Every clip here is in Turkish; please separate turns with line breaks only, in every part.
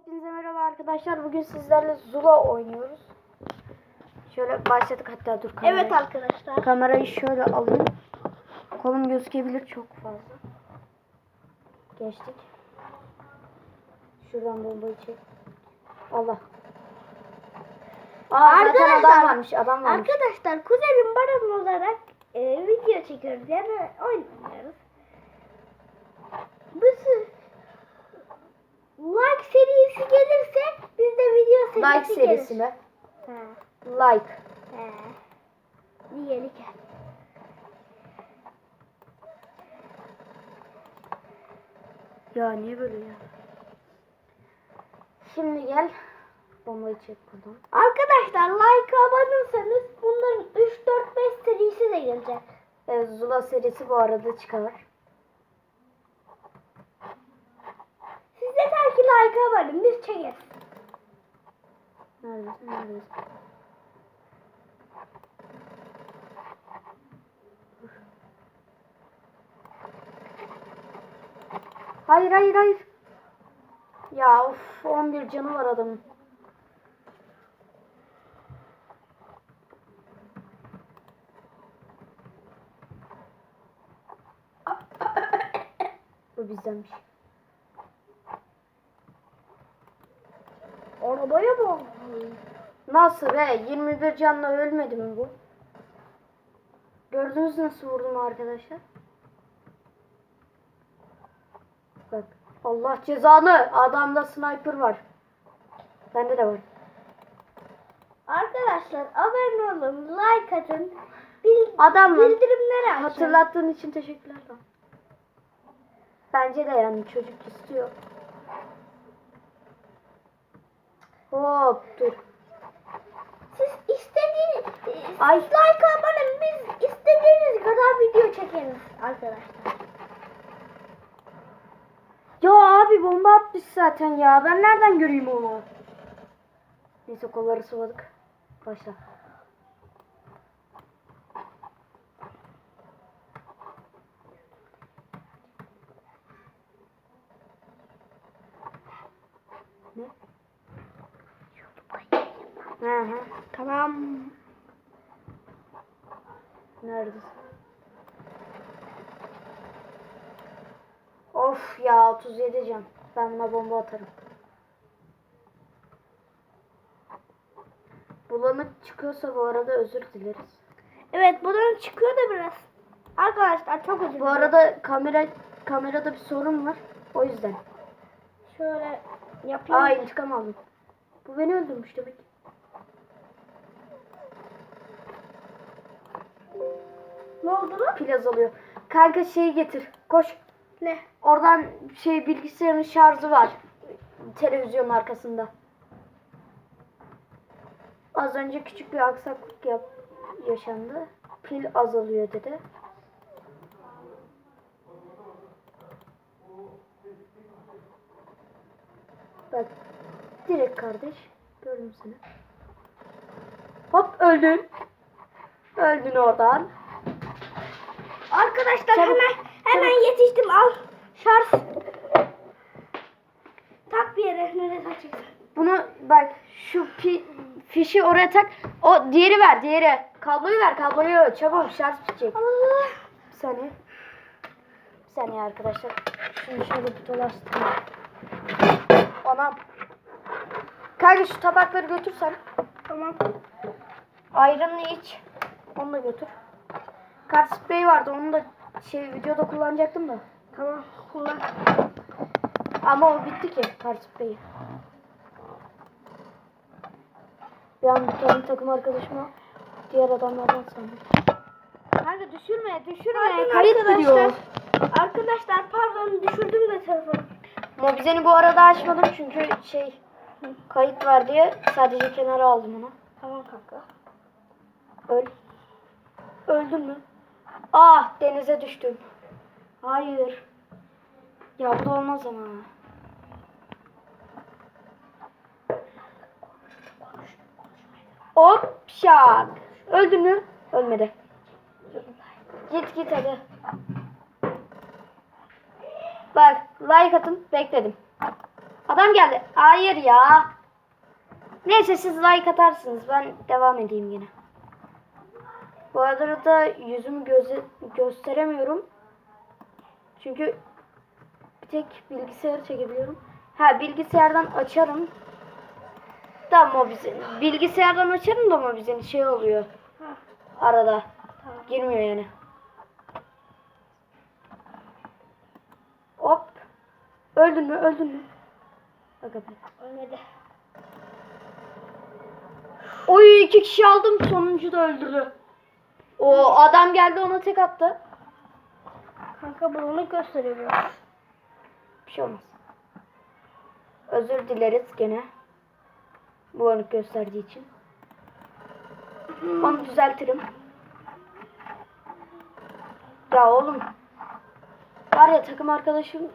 Hepinize merhaba arkadaşlar. Bugün sizlerle Zula oynuyoruz. Şöyle başladık hatta dur kamerayı.
Evet arkadaşlar.
Kamerayı şöyle alayım. Kolum gözükebilir çok fazla. Geçtik. Şuradan bombayı çek. Allah. Aa,
Arkadaşlar-
adam varmış, adam varmış.
Arkadaşlar kuzenim baran olarak e, video çekiyoruz yani oynuyoruz. Bu like serisi gelirse biz de video serisi
Like
gelir.
serisi mi?
Ha.
Like.
He. Diyelim ki.
Ya niye böyle ya? Şimdi gel. Bombayı çek buradan.
Arkadaşlar like abonursanız bunların 3 4 5 serisi de gelecek.
Evet, Zula serisi bu arada çıkar.
Siz yeter ki like abonun biz çekeriz.
Neredesin? Neredesin? Hayır hayır hayır. Ya of 11 canı var adamın. Bu bizdenmiş.
Arabaya bak.
Nasıl be? 21 canla ölmedi mi bu? Gördünüz nasıl vurdum arkadaşlar? Bak. Allah cezanı. Adamda sniper var. Bende de var.
Arkadaşlar abone olun, like atın, bil,
Adam
bildirimleri açın.
Hatırlattığın için teşekkürler. Bence de yani çocuk istiyor. Hop dur.
Siz istediğiniz,
Ay.
like abone biz istediğiniz kadar video çekeriz arkadaşlar.
Ya abi bomba atmış zaten ya. Ben nereden göreyim onu? Neyse kolları sıvadık. Başla. Ne? Hı hı.
Tamam.
Neredesin? Of ya 37 can. Ben buna bomba atarım. Bulanık çıkıyorsa bu arada özür dileriz.
Evet buradan çıkıyor da biraz. Arkadaşlar çok özür
Bu
dilerim.
arada kamera kamerada bir sorun var. O yüzden.
Şöyle yapayım.
Aa intikam aldım. Bu beni öldürmüş
Ne oldu lan?
Pil azalıyor. Kanka şeyi getir. Koş.
Ne?
Oradan şey bilgisayarın şarjı var. Televizyonun arkasında. Az önce küçük bir aksaklık yap yaşandı. Pil azalıyor dedi. Bak. Direkt kardeş. Gördüm seni. Hop öldün. Öldün oradan.
Arkadaşlar
Çabuk,
hemen hemen yetiştim al. Şarj. Tak bir yere nereye takacaksın?
Bunu bak şu pi, fişi oraya tak. O diğeri ver diğeri. Kabloyu ver kabloyu. Çabuk şarj bitecek.
Allah.
Bir saniye. Bir saniye arkadaşlar. Şunu şöyle bir dolaştırayım. Anam. Kanka şu tabakları götürsen.
Tamam.
Ayranını iç. Onu da götür. Kart spreyi vardı. Onu da şey videoda kullanacaktım da.
Tamam. Kullan.
Ama o bitti ki kart spreyi. Bir an bir tane takım arkadaşıma diğer adamlardan sandım. Kanka düşürme düşürme.
Pardon
Kayıt
arkadaşlar.
gidiyor.
Arkadaşlar pardon düşürdüm de telefonu.
Mobizeni bu arada açmadım çünkü şey kayıt var diye sadece kenara aldım onu.
Tamam kanka.
Öl. Öldün mü? Ah denize düştüm. Hayır. Ya bu da olmaz ama. Hop şak. Öldün mü? Ölmedi. Git git hadi. Bak like atın bekledim. Adam geldi. Hayır ya. Neyse siz like atarsınız. Ben devam edeyim yine. Bu arada yüzümü göze gösteremiyorum. Çünkü bir tek bilgisayarı çekebiliyorum. Ha bilgisayardan açarım. Da mobizen. Bilgisayardan açarım da mobizen şey oluyor. Arada. Girmiyor yani. Hop. Öldün mü? Öldün mü?
Ölmedi.
Oy iki kişi aldım sonuncu da öldürdü. O adam geldi ona tek attı.
Kanka bunu gösteriyor biraz.
Bir şey olmaz. Özür dileriz gene. Bulanık gösterdiği için. Onu düzeltirim. Ya oğlum. Var ya takım arkadaşım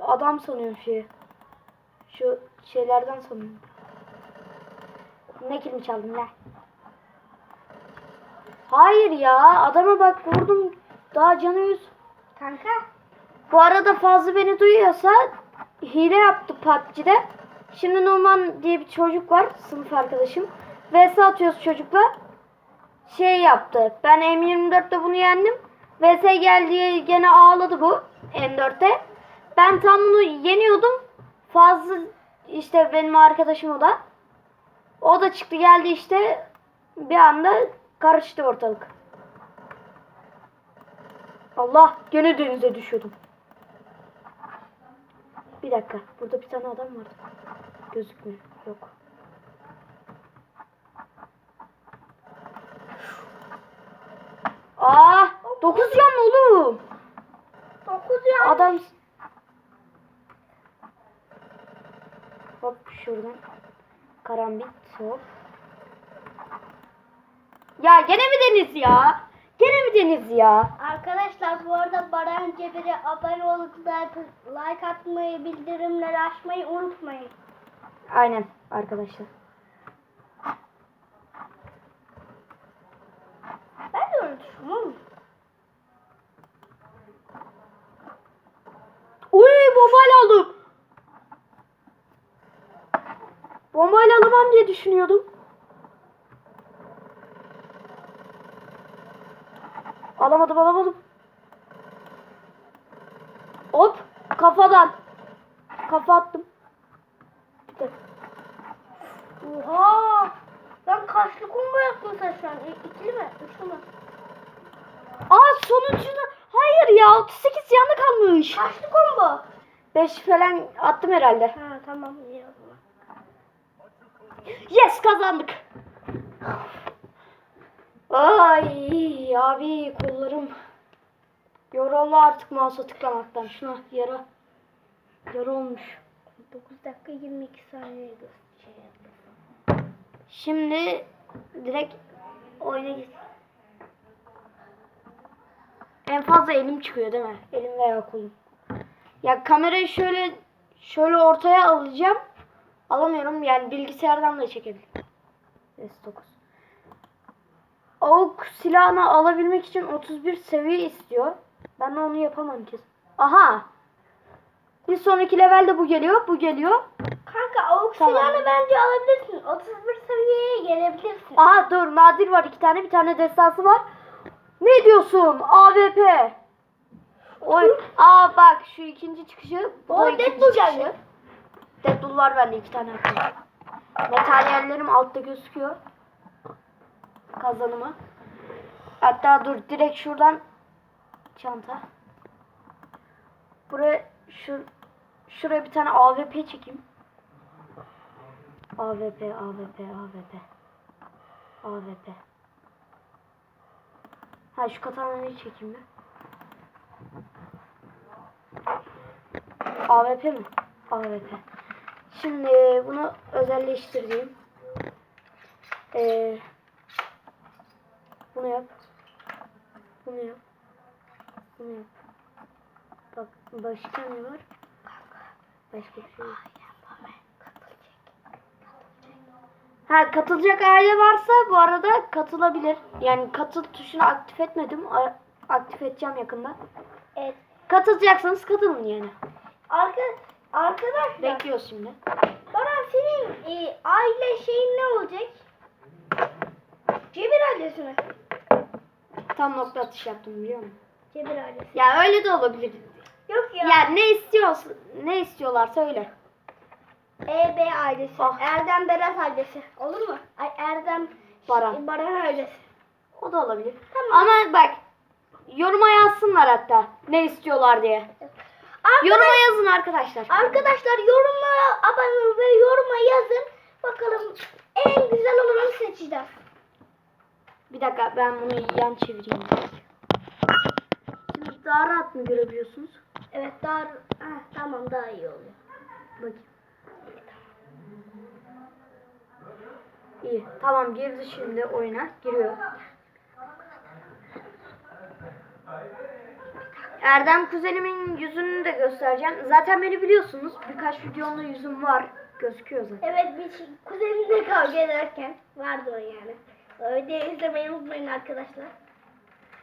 adam sanıyorum şeyi. Şu şeylerden sanıyorum. Ne kilimi çaldın ne? Hayır ya adama bak vurdum. Daha canı yüz.
Kanka.
Bu arada fazla beni duyuyorsa hile yaptı PUBG'de. Şimdi Numan diye bir çocuk var sınıf arkadaşım. VS atıyoruz çocukla. Şey yaptı. Ben M24'te bunu yendim. VS geldi diye gene ağladı bu M4'te. Ben tam bunu yeniyordum. Fazla işte benim arkadaşım o da. O da çıktı geldi işte bir anda karıştı ortalık. Allah gene denize düşüyordum. Bir dakika. Burada bir tane adam vardı. Gözükmüyor. Yok. Aa, 9 yan oğlum.
9 ya.
Adam Hop şuradan. Karambit hop. Ya gene mi deniz ya? Gene mi deniz ya?
Arkadaşlar bu arada Baran Cebir'e abone olup like, like atmayı, bildirimleri açmayı unutmayın.
Aynen arkadaşlar.
Ben de öyle düşünüyorum.
Uy bombayla aldım. Bombayla alamam diye düşünüyordum. Alamadım alamadım. Hop kafadan. Kafa attım.
Oha! Ben kaçlı combo yaptın sen şu an? İ- İkili mi? Üçlü mü?
Aa sonuncunda hayır ya 38 yanı kalmış.
Kaçlı combo?
5 falan attım herhalde.
Ha tamam iyi o zaman.
Yes kazandık. Ay abi kollarım yoruldu artık mouse'a tıklamaktan. Şuna yara yara olmuş.
9 dakika 22 saniye gö- şey.
Şimdi direkt oyuna git. En fazla elim çıkıyor değil mi? Elim veya kolum. Ya kamerayı şöyle şöyle ortaya alacağım. Alamıyorum yani bilgisayardan da çekebilirim. S9. AUK silahını alabilmek için 31 seviye istiyor. Ben de onu yapamam ki. Aha. Bir sonraki levelde bu geliyor, bu geliyor.
Kanka avuk
Tamam.
silahını bence alabilirsin. 31 seviyeye gelebilirsin.
Aha dur nadir var iki tane bir tane destansı var. Ne diyorsun AWP? Oy aa bak şu ikinci çıkışı. Bu
O
da ikinci
Deadpool
çıkışı.
geldi.
Deadpool var bende iki tane. Materyallerim altta gözüküyor. Kazanımı. Hatta dur direkt şuradan çanta. Buraya şu şuraya bir tane AWP çekeyim. AWP AWP AWP. AWP. Ha şu katanayı çekeyim mi? AWP mi? AWP. Şimdi bunu özelleştireyim. Ee, bunu yap. Bunu yap. Bunu yap. Bak başka ne var? Başka bir şey yok. Ha katılacak aile varsa bu arada katılabilir. Yani katıl tuşunu aktif etmedim. A- Aktif edeceğim yakında.
Evet.
Katılacaksanız katılın yani.
Arka, Arkadaşlar
Bekliyoruz şimdi.
Baran senin e, aile şeyin ne olacak? Cebir ailesi mi?
Tam nokta atış yaptım biliyor musun?
Cebir ailesi.
Ya öyle de olabilir.
Yok ya.
Ya ne istiyorsun? Ne istiyorlarsa öyle.
EB ailesi.
Ah.
Erdem Berat ailesi. Olur mu? Ay Erdem
Baran.
Baran ailesi.
O da olabilir.
Tamam.
Ama bak yoruma yazsınlar hatta ne istiyorlar diye.
Arkadaş-
Yoruma yazın arkadaşlar.
Arkadaşlar yoruma abone ve yoruma yazın. Bakalım en güzel olanı seçeceğiz.
Bir dakika ben bunu yan çevireyim. Şimdi daha rahat mı görebiliyorsunuz?
Evet daha Heh, tamam daha iyi oluyor.
Bakayım. İyi. Tamam girdi şimdi oyuna. Giriyor. Erdem kuzenimin yüzünü de göstereceğim. Zaten beni biliyorsunuz. Birkaç videomda yüzüm var. Gözüküyor zaten.
Evet bir şey, kuzenimle kavga ederken vardı o yani. Videoyu izlemeyi unutmayın arkadaşlar.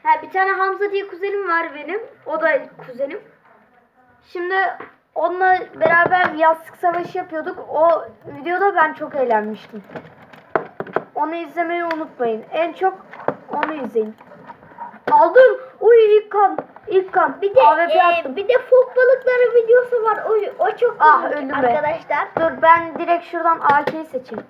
Ha bir tane Hamza diye kuzenim var benim. O da kuzenim. Şimdi onunla beraber yastık savaşı yapıyorduk. O videoda ben çok eğlenmiştim. Onu izlemeyi unutmayın. En çok onu izleyin. Aldım. Uy ilk kan. İlk kan.
Bir de
AWP
e,
attım.
bir de fok balıkları videosu var. O, o çok
Ah, öldüm be.
arkadaşlar.
Dur ben direkt şuradan AK'yi seçeyim.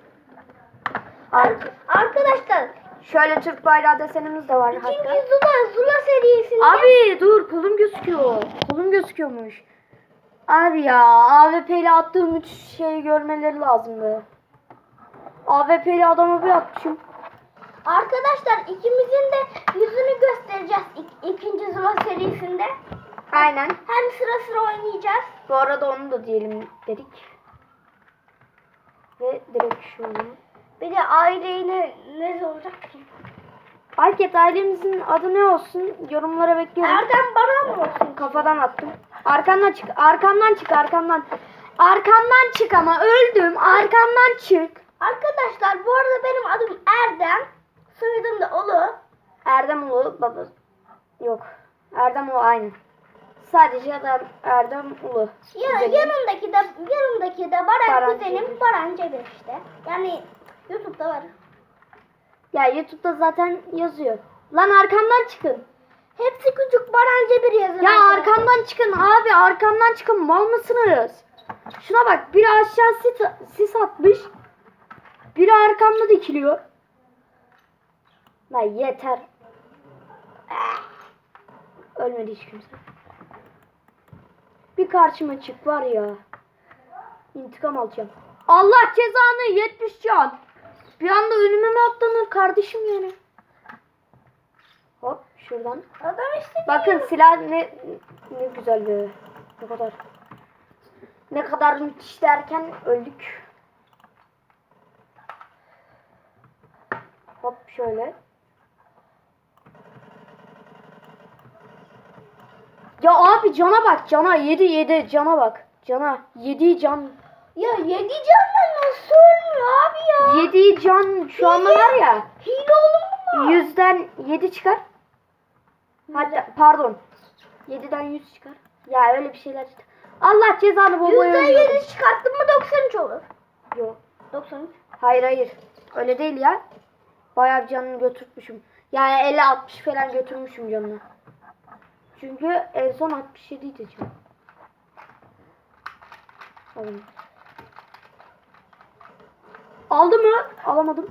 AK.
Arkadaşlar
Şöyle Türk bayrağı desenimiz de var
ikinci
hatta.
Zula Zula serisinde
Abi dur kolum gözüküyor. Kolum gözüküyormuş. Abi ya AWP ile attığım üç şeyi görmeleri lazımdı. AWP ile adamı bir atmışım.
arkadaşlar ikimizin de yüzünü göstereceğiz ik- ikinci Zula serisinde.
Aynen.
Hem sıra sıra oynayacağız.
Bu arada onu da diyelim dedik. Ve direkt şöyle.
Bir de aileyi ne, ne olacak ki?
Fark et ailemizin adı ne olsun? Yorumlara bekliyorum.
Erdem Baran mı olsun?
Kafadan attım. Arkandan çık. Arkamdan çık. Arkamdan. Arkamdan çık ama öldüm. Arkamdan çık.
Arkadaşlar bu arada benim adım Erdem. Soyadım da Ulu.
Erdem Ulu baba. Yok. Erdem Ulu aynı. Sadece adam Erdem Ulu.
Ya, yanındaki de yanındaki de Baran,
Baran
kuzenim
Cebir.
Baran Cebir işte. Yani YouTube'da var.
Ya YouTube'da zaten yazıyor. Lan arkamdan çıkın.
Hepsi küçük Baran Cebir yazın.
Ya
arkadaşlar.
arkamdan çıkın abi arkamdan çıkın mal mısınız? Şuna bak biri aşağı sis, sis atmış. Biri arkamda dikiliyor. Lan yeter. Ah! Ölmedi hiç kimse. Bir karşıma çık var ya. İntikam alacağım. Allah cezanı 70 can. Bir anda önüme mi atlanır kardeşim yani? Hop şuradan.
Adam işte
Bakın silah ne ne güzel be. Ne kadar ne kadar müthiş derken öldük. Hop şöyle. Ya abi cana bak cana yedi yedi cana bak. Cana yedi can.
Ya yedi ölmüyor
can şu anda var ya.
Hile olur mu?
Yüzden yedi çıkar. Hatta pardon. Yediden yüz çıkar. Ya öyle bir şeyler işte. Allah cezanı babaya
Yüzden yedi çıkarttın mı 93 olur.
Yok.
93.
Hayır hayır. Öyle değil ya. Bayağı bir canını götürmüşüm. Yani 50-60 falan götürmüşüm canını. Çünkü en son 67 idi can. Aldım. Aldı mı? Alamadım.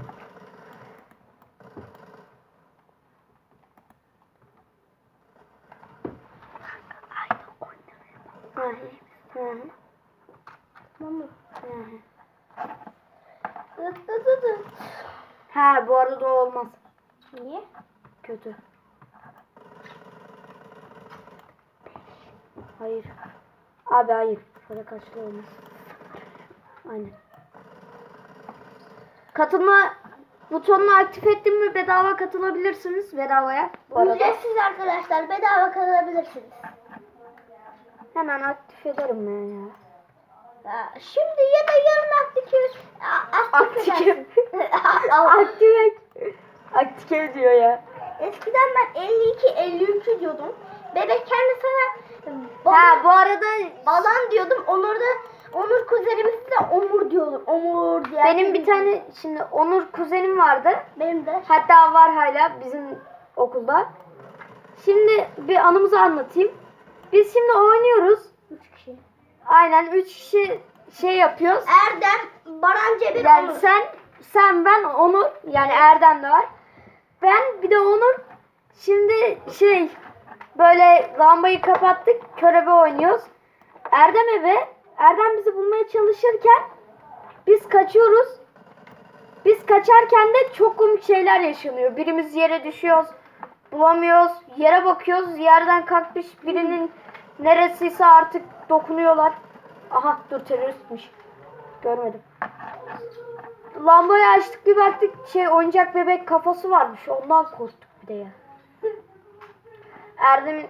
Hı hı. Ha bu arada o olmaz.
Niye?
Kötü. Hayır. Abi hayır. Şöyle kaçlı olmaz. Aynen. Katılma butonunu aktif ettim mi bedava katılabilirsiniz bedavaya. Bu arada.
Ücretsiz arkadaşlar bedava kalabilirsiniz.
Hemen aktif ederim ben ya.
Ya, Şimdi ya da yarın aktif aktif
Aktif.
edersin.
Aktif. Aktif diyor ya.
Eskiden ben 52 53 diyordum. Bebek kendi sana
Ha bu arada
Balan diyordum. Onur da Onur kuzenimiz de Omur diyordum. Omur diye.
benim bir tane şimdi Onur kuzenim vardı.
benim de.
Hatta var hala bizim okulda. Şimdi bir anımızı anlatayım. Biz şimdi oynuyoruz.
Üç kişi.
Aynen 3 kişi şey yapıyoruz.
Erdem, Baran Cebir,
Yani
Onur.
sen sen ben Onur yani Erdem de var. Ben bir de Onur. Şimdi şey böyle lambayı kapattık. Körebe oynuyoruz. Erdem eve. Erdem bizi bulmaya çalışırken biz kaçıyoruz. Biz kaçarken de çok komik şeyler yaşanıyor. Birimiz yere düşüyoruz. Bulamıyoruz. Yere bakıyoruz. Yerden kalkmış birinin neresiyse artık dokunuyorlar. Aha dur teröristmiş. Görmedim. Lambayı açtık bir baktık şey oyuncak bebek kafası varmış. Ondan korktuk bir de ya. Erdem'in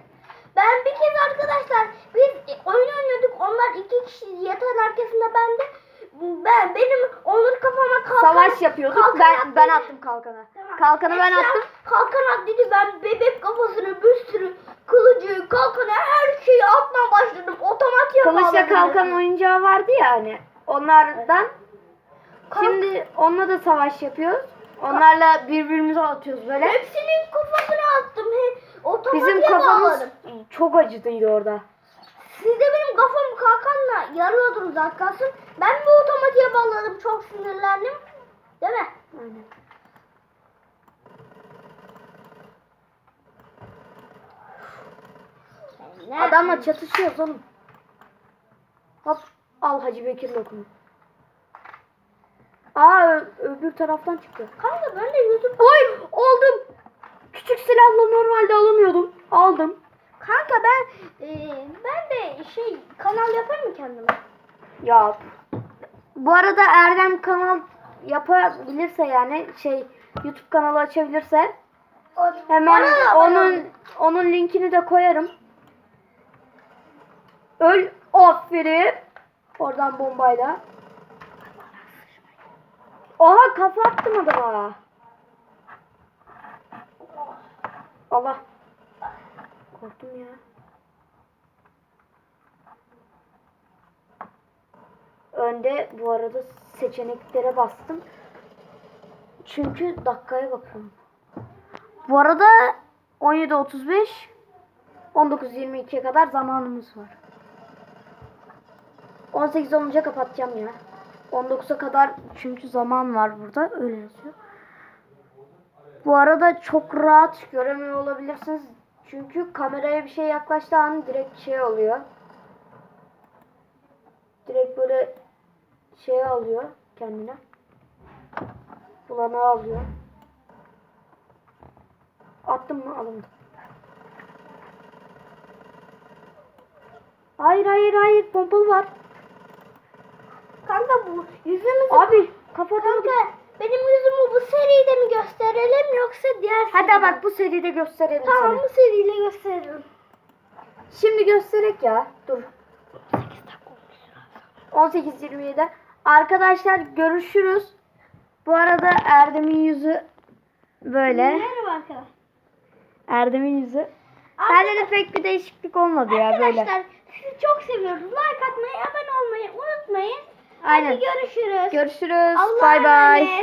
Ben bir kez arkadaşlar biz oyun oynuyorduk. Onlar iki kişi yatağın arkasında ben de ben benim Onur kafama kalkan
savaş yapıyorduk.
kalkan
Ben
attı.
ben attım kalkanı.
Tamam.
Kalkanı ben
Esra
attım.
Kalkan at dedi ben bebek kafasını bir sürü kılıcı, kalkanı her şeyi atmaya başladım. Otomatiğe
Kılıçla
bağladım.
kalkan oyuncağı vardı ya hani. Onlardan
Kalk-
şimdi onunla da savaş yapıyoruz. Onlarla birbirimize atıyoruz böyle.
Hepsinin kafasına attım. He, otomatiğe
Bizim kafamız
bağladım.
çok acıdıydı orada.
Siz de benim kafamı kalkanla yarıyordunuz az kalsın. Ben bu otomatiğe bağladım. Çok sinirlendim. Değil mi?
Aynen.
Ne?
Adamla çatışıyoruz oğlum. Hop al Hacı Bekir lokumu. Aa öbür taraftan çıktı.
Kanka ben de YouTube...
Oy aldım. Küçük silahla normalde alamıyordum. Aldım.
Kanka ben e, ben de şey kanal yaparım mı kendime?
Yap. Bu arada Erdem kanal yapabilirse yani şey YouTube kanalı açabilirse hemen
Bana
onun onun linkini de koyarım. Öl aferin. Oradan bombayla. Oha kafa attım adama. Allah. Korktum ya. Önde bu arada seçeneklere bastım. Çünkü dakikaya bakıyorum. Bu arada 17.35 19.22'ye kadar zamanımız var. 18 olunca kapatacağım ya. 19'a kadar çünkü zaman var burada. Öyle yazıyor. Bu arada çok rahat göremiyor olabilirsiniz. Çünkü kameraya bir şey yaklaştığı an direkt şey oluyor. Direkt böyle şey alıyor kendine. Bulanağı alıyor. Attım mı? Alındı. Hayır hayır hayır pompalı var.
Kanka bu yüzümüzü...
Abi kafadan
Kanka benim yüzümü bu seride mi gösterelim yoksa diğer
Hadi bak bu seride gösterelim
Tamam
sana.
bu seriyle gösteririm.
Şimdi gösterek ya. Dur. 18.27'de. Arkadaşlar görüşürüz. Bu arada Erdem'in yüzü böyle.
Merhaba arkadaşlar.
Erdem'in yüzü. Bende de pek bir değişiklik olmadı ya böyle.
Arkadaşlar sizi çok seviyoruz. Like atmayı, abone olmayı unutmayın.
Aynen.
Hadi görüşürüz.
Görüşürüz.
Allah'a
Bay bay.
emanet.